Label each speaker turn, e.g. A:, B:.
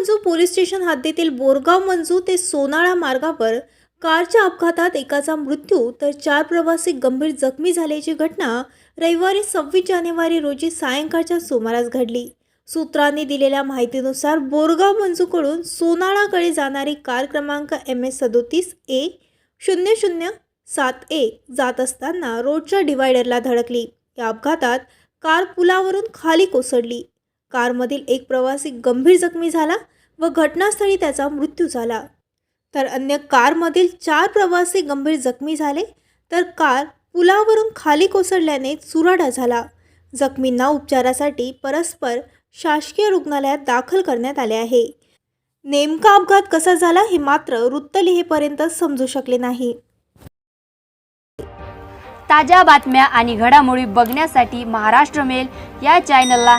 A: Manju police station हद्दीतील बोरगाव मंजू ते सोनाळा मार्गावर कारच्या अपघातात एकाचा मृत्यू तर चार प्रवासी गंभीर जखमी झाल्याची घटना रविवारी सव्वीस जानेवारी रोजी सायंकाळच्या सुमारास घडली. सूत्रांनी दिलेल्या माहितीनुसार बोरगाव मंजूकडून सोनाळाकडे जाणारी कार क्रमांक एम एस सदोतीस ए शून्य शून्य सात ए जात असताना रोडच्या डिवायडरला धडकली. या अपघातात कार पुलावरून खाली कोसळली. कारमधील एक प्रवासी गंभीर जखमी झाला व घटनास्थळी त्याचा मृत्यू झाला. तर अन्य कारमधील चार प्रवासी गंभीर जखमी झाले तर कार पुलावरून खाली कोसळल्याने चुराडा झाला. जखमींना उपचारासाठी परस्पर शासकीय रुग्णालयात दाखल करण्यात आले आहे. नेमका अपघात कसा झाला हे मात्र वृत्त लिहेपर्यंत समजू शकले नाही.
B: ताज्या बातम्या आणि घडामोडी बघण्यासाठी महाराष्ट्र मेल या चॅनलला